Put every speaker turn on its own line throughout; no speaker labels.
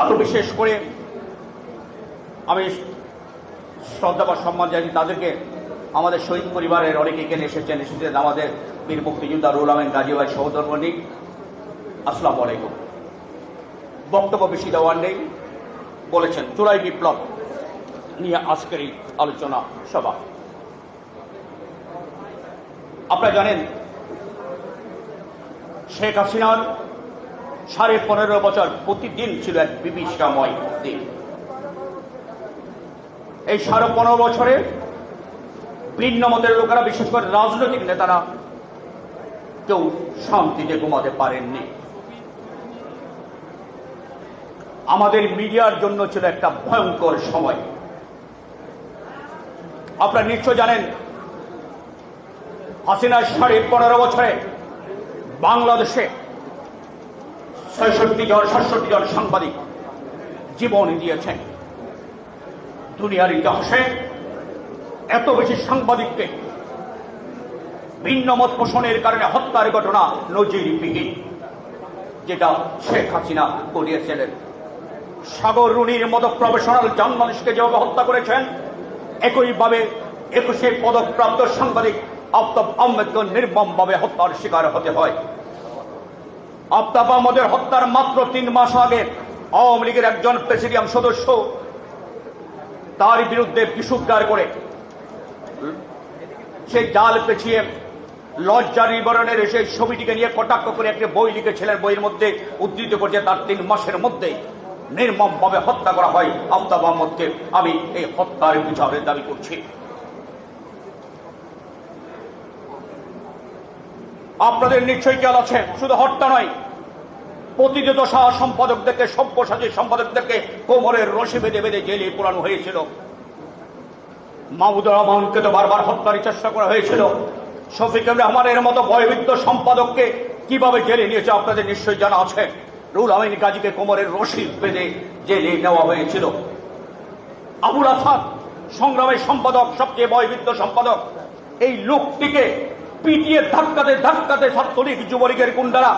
আরও বিশেষ করে আমি শ্রদ্ধা বা সম্মান জানি তাদেরকে আমাদের শহীদ পরিবারের অনেকে এখানে এসেছেন এসেছেন আমাদের বীর মুক্তিযোদ্ধা রুল আমিন গাজী ভাই সহধর্মণী আসসালামু আলাইকুম। বক্তব্য বেশি দেওয়ার নেই। বলেছেন, চুরাই বিপ্লব নিয়ে আজকের এই আলোচনা সভা। আপনারা জানেন, শেখ হাসিনার সাড়ে পনেরো বছর প্রতিদিন ছিল এক বিভীষিকাময় দিন। এই সাড়ে পনেরো বছরে ভিন্ন মতের লোকেরা, বিশেষ করে রাজনৈতিক নেতারা, কেউ শান্তিতে ঘুমাতে পারেননি। আমাদের মিডিয়ার জন্য ছিল একটা ভয়ঙ্কর সময়। আপনারা নিশ্চয় জানেন, হাসিনার সাড়ে পনেরো বছরে বাংলাদেশে ছয়ষট্টি জন, সাতষট্টি জন সাংবাদিক জীবন দিয়েছেন। দুনিয়ার ইতিহাসে এত বেশি সাংবাদিককে ভিন্ন মত পোষণের কারণে হত্যার ঘটনা নজির নজিরবিহীন, যেটা শেখ হাসিনা করিয়েছিলেন সাগর রুনির মতো প্রফেশনাল জার্নালিস্টকে যেভাবে হত্যা করেছেন, একইভাবে একুশে পদকপ্রাপ্ত সাংবাদিক আফতাব আহমেদকে নির্মমভাবে হত্যার শিকার হতে হয়। আফতাব আহমদের হত্যার মাত্র তিন মাস আগে আওয়ামী লীগের একজন প্রেসিডিয়াম সদস্য তার বিরুদ্ধে বিশুদ্ধার করে সেই জাল পেছিয়ে লজ্জা নিবারণের সেই ছবিটিকে নিয়ে কটাক্ষ করে একটি বই লিখেছিলেন, বইয়ের মধ্যে উদ্ধৃত করছে, তার তিন মাসের মধ্যে নির্মমভাবে হত্যা করা হয় আফতাব আহমদকে। আমি এই হত্যার বিচারের দাবি করছি। আপনাদের নিশ্চয়ই খেয়াল আছে, শুধু হত্যা নয়। প্রতিটি দশা সম্পাদকদেরকে, সব্যসাচী সম্পাদকদেরকে কোমরের রশি বেঁধে বেঁধে জেলে পোড়ানো হয়েছিল। মাহমুদুর রহমানকে তো বারবার হত্যার চেষ্টা করা হয়েছিল। শফিকুর রহমানের মতো ভয়বিদ্ধ সম্পাদককে কীভাবে জেলে নিয়েছে আপনাদের নিশ্চয়ই জানা আছে। রুল আমিন গাজীকে কোমরের রশি বেঁধে জেলে নেওয়া হয়েছিল। আবুল আসাদ, সংগ্রামের সম্পাদক, সবচেয়ে ভয়বিদ্ধ সম্পাদক, এই লোকটিকে পিটিয়ে ধাক্কাতে ধাক্কাতে ছাত্রলীগ যুবলীগের গুন্ডারা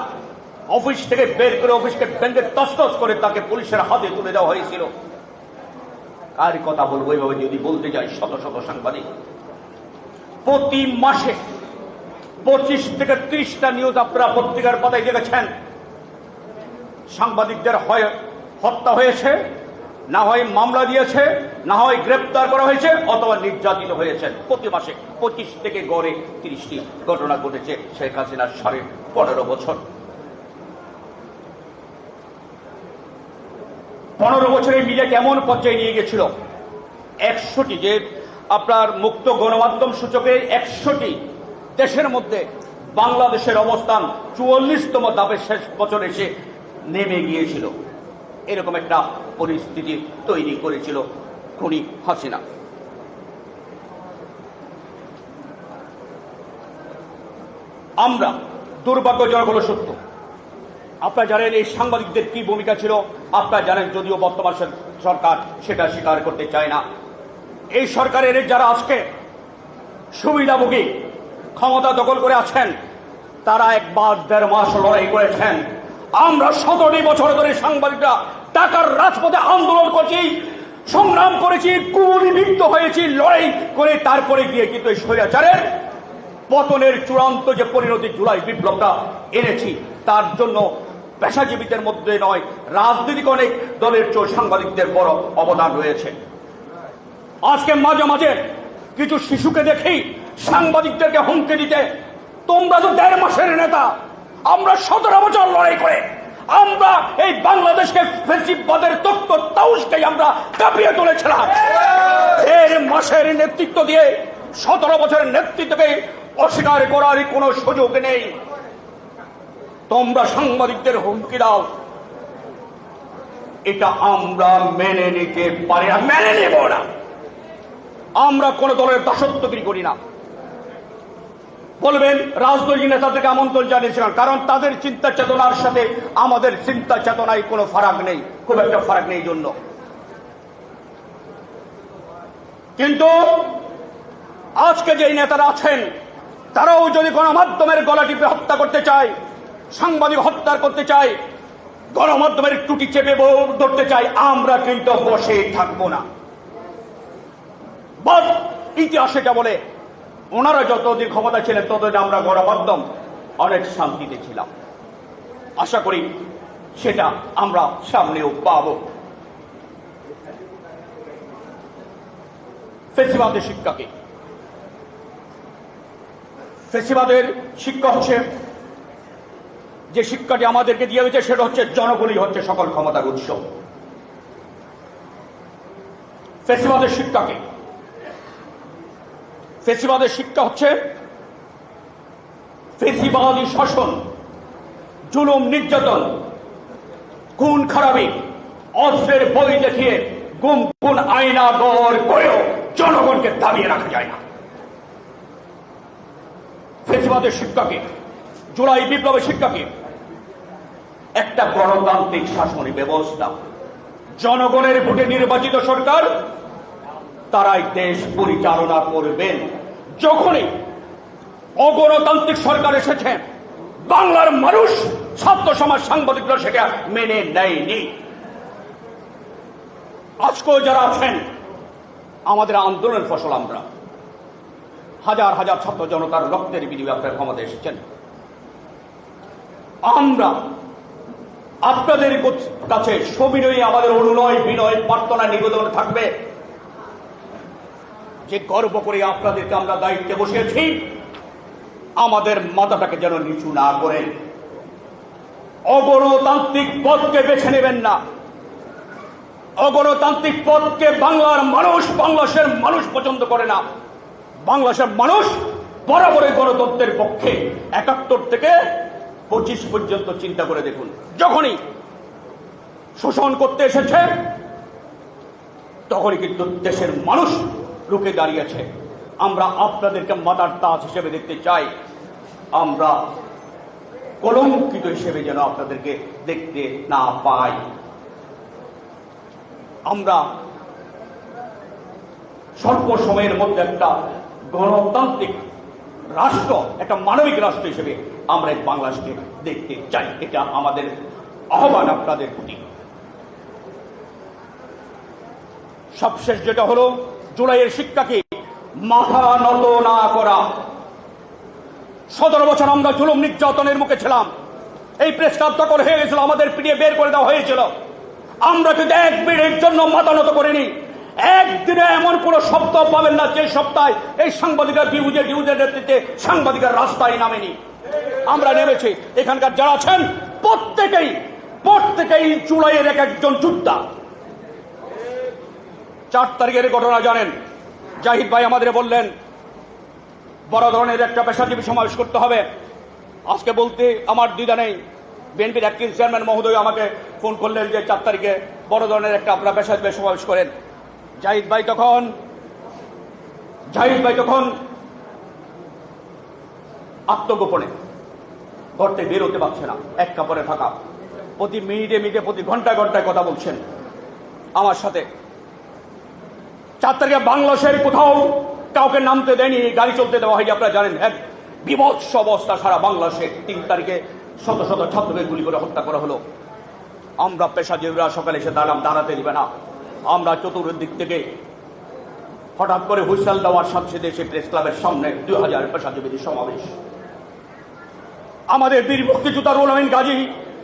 অফিস থেকে বের করে অফিসকে ব্যাংকে তসতস করে তাকে পুলিশের হাতে তুলে দেওয়া হয়েছিল। কার কথা বলব এইভাবে যদি বলতে যাই, শত শত সাংবাদিক। প্রতি মাসে পঁচিশ থেকে ত্রিশটা নিউজ আপনারা পত্রিকার পাতায় দেখেছেন। সাংবাদিকদের হয় হত্যা হয়েছে। না হয় মামলা দিয়েছে, না হয় গ্রেপ্তার করা হয়েছে, অথবা নির্যাতিত হয়েছেন প্রতি মাসে পঁচিশ থেকে গড়ে তিরিশটি ঘটনা ঘটেছে শেখ হাসিনার সাড়ে পনেরো বছর। পনেরো বছরে মিডিয়া কেমন পর্যায়ে নিয়ে গেছিল? একশোটি যে আপনার মুক্ত গণমাধ্যম সূচকে একশোটি দেশের মধ্যে বাংলাদেশের অবস্থান চুয়াল্লিশতম ধাপের শেষ বছর এসে নেমে গিয়েছিল। এরকম একটা পরিস্থিতি তৈরি করেছিল খুনি হাসিনা। আমরা দুর্ভাগ্যজনক হলো সত্য। আপনারা জানেন এই সাংবাদিকদের কি ভূমিকা ছিল? আপনারা জানেন যদিও বর্তমান সরকার সেটা স্বীকার করতে চায় না। এই সরকারের যারা আজকে সুবিধাভোগী, ক্ষমতা দখল করে আছেন, তারা এক মাস দেড় মাস লড়াই করেছেন। আমরা সতেরোটি বছর ধরে সাংবাদিকরা টাকার রাজপথে আন্দোলন করছি, সংগ্রাম করেছি কুলিবিদ্ধ হয়েছি, লড়াই করে তারপরে গিয়ে কিন্তু এই স্বৈরাচারের পতনের চূড়ান্ত যে পরিণতি জুলাই বিপ্লবটা এনেছি, তার জন্য পেশাজীবীদের মধ্যে নয়, রাজনৈতিক অনেক দলের চেয়েও সাংবাদিকদের বড় অবদান রয়েছে। আজকে মাঝে মাঝে কিছু শিশুকে দেখি সাংবাদিকদেরকে হুমকি দিতে, তোমরা তো দেড় মাসের নেতা, আমরা সতেরো বছর লড়াই করে আমরা এই বাংলাদেশকে ফেসিবাদের তত্ত্ব তাউসকেই আমরা কাঁপিয়ে তুলেছিলাম। দেড় মাসের নেতৃত্ব দিয়ে সতেরো বছরের নেতৃত্বকে অস্বীকার করার কোনো সুযোগ নেই। তোমরা সাংবাদিকদের হুমকি দাও। এটা আমরা মেনে নিতে পারি না। মেনে নেব না। আমরা কোন দলের দাসত্বগিরি করি না। বলবেন, রাজনৈতিক নেতাদেরকে আমন্ত্রণ জানিয়েছিলাম, কারণ তাদের চিন্তা চেতনার সাথে আমাদের চিন্তা চেতনায় কোনো ফারাক নেই, খুব একটা ফারাক নেই জন্য। কিন্তু আজকে যে নেতারা আছেন, তারাও যদি গণমাধ্যমের গলা টিপে হত্যা করতে চায়, সাংবাদিক হত্যা করতে চায়, গণমাধ্যমের টুটি চেপে ধরতে চাই আমরা কিন্তু বসে থাকব না। ইতিহাস এটা বলে ওনারা যতদিন ক্ষমতা ছিলেন, ততদিন আমরা গণমাধ্যম অনেক শান্তিতে ছিলাম। আশা করি সেটা আমরা সামনেও পাব। ফেসিবাদের শিক্ষাকে। ফেসিবাদের শিক্ষা হচ্ছে, যে শিক্ষাটি আমাদেরকে দিয়ে হয়েছে সেটা হচ্ছে জনগণই হচ্ছে সকল ক্ষমতার উৎস। ফেসিবাদের শিক্ষাকে ফেসিবাদের শিক্ষা হচ্ছে ফেসিবাদী শাসন, জুলুম, নির্যাতন, খুন, খারাপি, অস্ত্রের বই দেখিয়ে গুম, খুন, আয়না গড় করেও জনগণকে দাবিয়ে রাখা যায় না। ফেসিবাদের শিক্ষাকে জুলাই বিপ্লবের শিক্ষাকে একটা গণতান্ত্রিক শাসনী ব্যবস্থা। জনগণের ভোটে নির্বাচিত সরকার তারাই দেশ পরিচালনা করবেন। যখনই অগণতান্ত্রিক সরকার এসেছে, বাংলার মানুষ ছাত্র সমাজ সাংবাদিকরা সেটা মেনে নেয়নি। আজকেও যারা আছেন, আমাদের আন্দোলনের ফসল আমরা। হাজার হাজার ছাত্র জনতার রক্তের বিনিময়ে আপনার ক্ষমতা এসেছেন। আমরা আপনাদের কাছে সবিনয়ী, আমাদের অনুনয় বিনয় প্রার্থনা নিবেদন থাকবে। যে গর্ব করে আপনাদেরকে আমরা দায়িত্বে বসিয়েছি, আমাদের মাথাটাকে যেন নিচু না করেন অগণতান্ত্রিক পথকে বেছে নেবেন না। অগণতান্ত্রিক পথকে বাংলার মানুষ বাংলাদেশের মানুষ পছন্দ করে না। বাংলাদেশের মানুষ বরাবরই গণতন্ত্রের পক্ষে। একাত্তর থেকে পঁচিশ পর্যন্ত চিন্তা করে দেখুন। যখনই শোষণ করতে এসেছে, তখনই কিন্তু দেশের মানুষ রুখে দাঁড়িয়েছে। আমরা আপনাদেরকে মাতার তাজ হিসেবে দেখতে চাই। আমরা কলঙ্কিত হিসেবে যেন আপনাদেরকে দেখতে না পাই। আমরা স্বল্প সময়ের মধ্যে একটা গণতান্ত্রিক রাষ্ট্র, একটা মানবিক রাষ্ট্র হিসেবে আমরা এই বাংলাদেশকে দেখতে চাই। এটা আমাদের আহ্বান আপনাদের প্রতি। সবশেষ যেটা হলো জুলাইয়ের শিক্ষাকে মাথা নত না করা। সতেরো বছর আমরা জুলুম নির্যাতনের মুখে ছিলাম। এই প্রেস ক্লাব দখল হয়ে গেছিল, আমাদের পিটিয়ে বের করে দেওয়া হয়েছিল। আমরা কিন্তু এক মিনিটের জন্য মাথা নত করিনি। একদিনে এমন কোন সপ্তাহ পাবেন না যে সপ্তাহে এই সাংবাদিকরা ডিউজে ডিউজের নেতৃত্বে সাংবাদিকরা রাস্তায় নামেনি। আমরা নেমেছি। এখানকার যারা আছেন, প্রত্যেকেই প্রত্যেকেই জুলাইয়ের এক একজন যোদ্ধা। চার তারিখের ঘটনা জানেন। জাহিদ ভাই আমাদের বললেন, বড় ধরনের একটা পেশাজীবী সমাবেশ করতে হবে। আজকে বলতে আমার দ্বিধা নেই। বিএনপির অ্যাক্টিং চেয়ারম্যান মহোদয় আমাকে ফোন করলেন যে চার তারিখে বড় ধরনের একটা আপনারা পেশাজীবী সমাবেশ করেন। জাহিদ ভাই তখন, জাহিদ ভাই তখন আত্মগোপনে। ঘর থেকে বেরোতে পারছে না, এক কাপড়ে থাকা। প্রতি মিনিটে মিনিটে, প্রতি ঘন্টায় ঘন্টায় কথা বলছেন। আমার সাথে চার তারিখে বাংলাদেশের কোথাও কাউকে নামতে দেয়নি, গাড়ি চলতে দেওয়া হয়নি, আপনারা জানেন এক বিভৎস অবস্থা সারা বাংলাদেশে তিন তারিখে শত শত ছাত্রকে গুলি করে হত্যা করা হলো। আমরা পেশাজীবীরা সকালে এসে দাঁড়াম, দাঁড়াতে দিবে না। আমরা চতুর্দিক থেকে হঠাৎ করে হুইসেল দেওয়ার সাথে এসে প্রেস ক্লাবের সামনে দুই হাজার পেশাজীবীদের সমাবেশ। আমাদের বীর মুক্তিযোদ্ধা রুল আমিন গাজী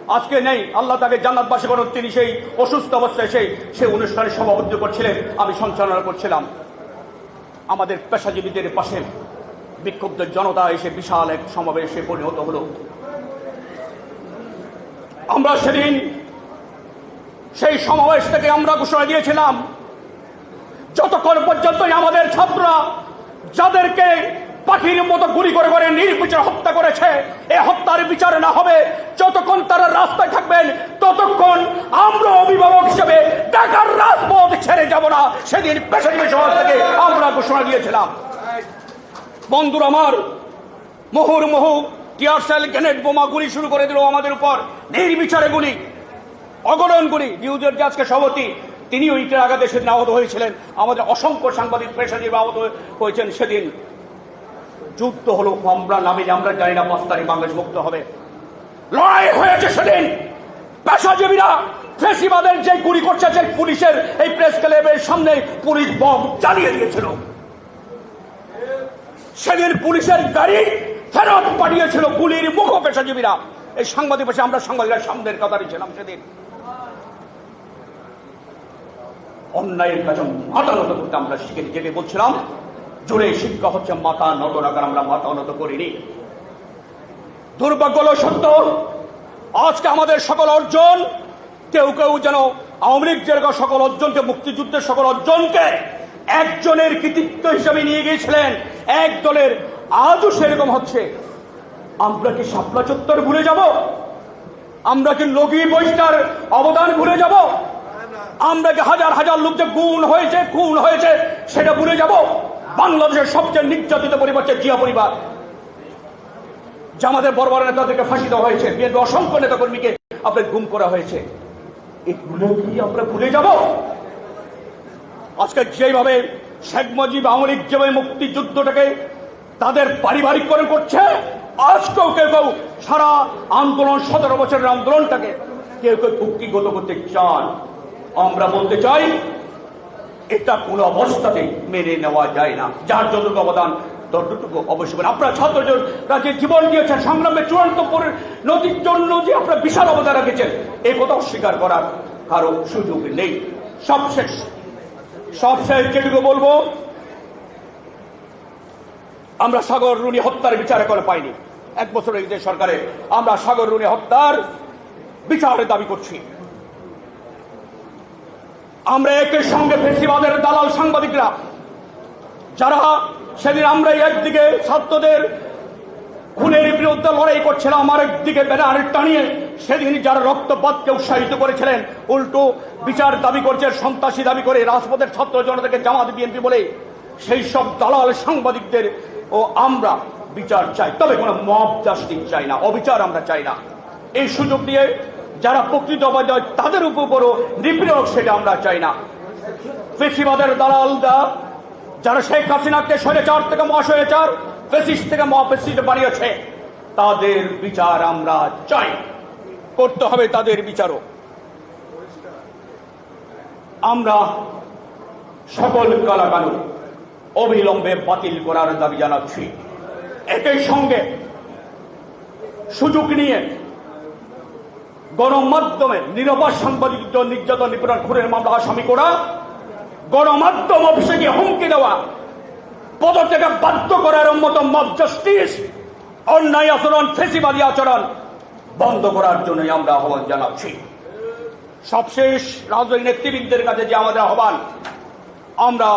আজকে নেই। আল্লাহ তাকে জান্নাতবাসী করুন তিনি সেই অসুস্থ অবস্থায় সেই সেই অনুষ্ঠানে সভাপতিত্ব করছিলেন। আমি সঞ্চালনা করছিলাম। আমাদের পেশাজীবীদের পাশে বিক্ষুব্ধ জনতা এসে বিশাল এক সমাবেশে পরিণত হলো। আমরা সেদিন সেই সমাবেশ থেকে আমরা ঘোষণা দিয়েছিলাম, যতক্ষণ পর্যন্তই আমাদের ছাত্ররা যাদেরকে পাখির মতো গুলি করে করে নির্বিচার হত্যা করেছে এই হত্যার বিচার না হবে, যতক্ষণ তারা রাস্তায় থাকবেন, ততক্ষণ আমরা অভিভাবক হিসেবে ঢাকার রাজপথ ছেড়ে যাব না। সেদিন পেশাজীবী থেকে আমরা ঘোষণা দিয়েছিলাম। বন্ধুর আমার, মোহর মোহ, টিয়ার সেল, গ্রেনেড বোমা গুলি শুরু করে দিল আমাদের উপর। নির্বিচারে গুলি, অগণন গুলি, নিউজের যে আজকে সভাপতি, তিনিও ইটের আঘাতে সেদিন আহত হয়েছিলেন। আমাদের অসংখ্য সাংবাদিক পেশাজীবী আহত হয়েছেন সেদিন। যুদ্ধ হলো আমরা নামে আমরা জানি না পাঁচ তারিখ বাংলাদেশ মুক্ত হবে। লড়াই হয়েছে সেদিন। পেশাজীবীরা, ফেসিবাদের যে গুলি করছে সেই পুলিশের এই প্রেস ক্লাবের সামনে পুলিশ বম চালিয়ে দিয়েছিল। সেদিন পুলিশের গাড়ি ফেরত পাঠিয়েছিল গুলির মুখ পেশাজীবীরা। এই সাংবাদিক পাশে আমরা সাংবাদিকরা সামনের কাতারে ছিলাম সেদিন। অন্যায়ের মাথা নত করতে আমরা শিখে যেতে বলছিলাম জোরে শিক্ষা হচ্ছে মাথা নত রাখার আমরা মাথা নত করিনি। দুর্ভাগ্য সত্য, আজকে আমাদের সকল অর্জন, কেউ কেউ যেন আওয়ামী লীগ সকল অর্জনকে, মুক্তিযুদ্ধের সকল অর্জনকে একজনের কৃতিত্ব হিসেবে নিয়ে গিয়েছিলেন, এক দলের আজও সেরকম হচ্ছে। আমরা কি শাপলা চত্বর ভুলে যাব? আমরা কি লগি বৈষ্টার অবদান ভুলে যাব? আমরা কি হাজার হাজার লোক যে গুণ হয়েছে, খুন হয়েছে, সেটা ভুলে যাব? বাংলাদেশের সবচেয়ে নির্যাতিত পরিবার জিয়া পরিবার জামাতের বড় বড় নেতাদেরকে ফাঁসি দেওয়া হয়েছে। বিএনপি অসংখ্য নেতাকর্মীকে আপনার গুম করা হয়েছে। এগুলো কি আমরা ভুলে যাব? আজকে যেভাবে শেখ মুজিব, আওয়ামী লীগ যেভাবে মুক্তিযুদ্ধটাকে তাদের পারিবারিককরণ করছে, আজকেও কেউ কেউ সারা আন্দোলন, সতেরো বছরের আন্দোলনটাকে কেউ কেউ কুক্ষিগত করতে চান। আমরা বলতে চাই এটা কোনো অবস্থাতে মেনে নেওয়া যায় না। যার যতটুকু অবদান, ততটুকু অবশ্যই আপনারা ছাত্ররা যে জীবন দিয়েছেন, সংগ্রামের চূড়ান্ত নদীর জন্য যে আপনারা বিশাল অবদান রেখেছেন, এ কথা অস্বীকার করার কারও সুযোগ নেই। সবশেষ সবশেষ যেটুকু বলব, আমরা সাগর রুনি হত্যার বিচার করে পাইনি। এক বছর এই সরকারে। আমরা সাগর রুনি হত্যার বিচারের দাবি করছি। আমরা একের সঙ্গে ফেসিবাদের দালাল সাংবাদিকরা। যারা সেদিন আমরা একদিকে ছাত্রদের খুনের বিরুদ্ধে লড়াই করছিলাম আমার একদিকে ব্যানার টানিয়ে সেদিন যারা রক্তপাতকে উৎসাহিত করেছিলেন, উল্টো বিচার দাবি করছে, সন্ত্রাসী দাবি করে রাজপথের ছাত্র জনতাকে জামাত বিএনপি বলে সেই সব দালাল সাংবাদিকদের ও আমরা বিচার চাই। তবে কোনো মব জাস্টিস চাই না, অবিচার আমরা চাই না। এই সুযোগ দিয়ে যারা প্রকৃত অপরাধ, তাদের উপরও নিপীড়ক সেটা আমরা চাই না। ফেসিবাদের দালালরা যারা শেখ হাসিনাকে স্বৈরাচার থেকে মহাস্বৈরাচার ফেসিস থেকে মহাফেসিস বানিয়েছে, তাদের বিচার আমরা চাই। করতে হবে তাদের বিচারও। আমরা সকল কালাকানুন অবিলম্বে বাতিল করার দাবি জানাচ্ছি। একই সঙ্গে সুযোগ নিয়ে গণমাধ্যমে নিরবাস সাংবাদিক নির্যাতন নিপীড়ন খুনের মামলা আসামি করা গণমাধ্যম অফিসে হুমকি দেওয়া, পদত্যাগে বাধ্য করার মতো মব জাস্টিস অন্যায় আচরণ, ফেসিবাদী আচরণ বন্ধ করার জন্যই আমরা আহ্বান জানাচ্ছি। সবশেষ রাজনৈতিক নেতৃবৃন্দের কাছে যে আমাদের আহ্বান, আমরা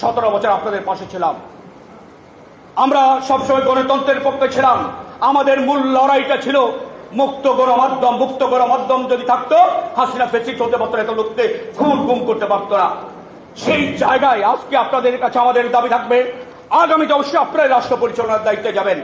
সতেরো বছর আপনাদের পাশে ছিলাম। আমরা সবসময় গণতন্ত্রের পক্ষে ছিলাম। আমাদের মূল লড়াইটা ছিল মুক্ত গণমাধ্যম মুক্ত গণমাধ্যম যদি থাকতো, হাসিনা ফেসিট হতে পারতো এত লোককে খুন গুম করতে পারতো না। সেই জায়গায় আজকে আপনাদের কাছে আমাদের দাবি থাকবে, আগামীতে অবশ্যই আপনারা রাষ্ট্র পরিচালনার দায়িত্বে যাবেন।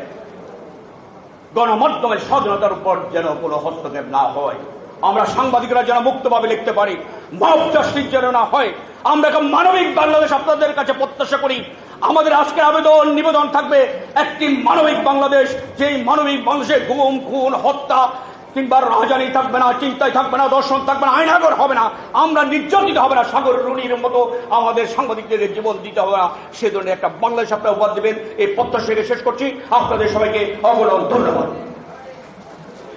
গণমাধ্যমের স্বাধীনতার উপর যেন কোনো হস্তক্ষেপ না হয়। আমরা সাংবাদিকরা যেন মুক্তভাবে লিখতে পারি, মব জাস্টিস যেন না হয়। আমরা একটা মানবিক বাংলাদেশ আপনাদের কাছে প্রত্যাশা করি। আমাদের আজকে আবেদন নিবেদন থাকবে একটি মানবিক বাংলাদেশ, যেই মানবিক বাংলাদেশে গুম, খুন, হত্যা কিংবা রাজানি থাকবে না চিন্তায় থাকবে না, দর্শন থাকবে না আইনাগর হবে না, আমরা নির্যাতিত হবে না, সাগর রুনির মতো আমাদের সাংবাদিকদের জীবন দিতে হবে না। সে ধরনের একটা বাংলাদেশ আপনারা উপহার দেবেন। এই প্রত্যাশা শেষ করছি। আপনাদের সবাইকে অবলম্বন ধন্যবাদ।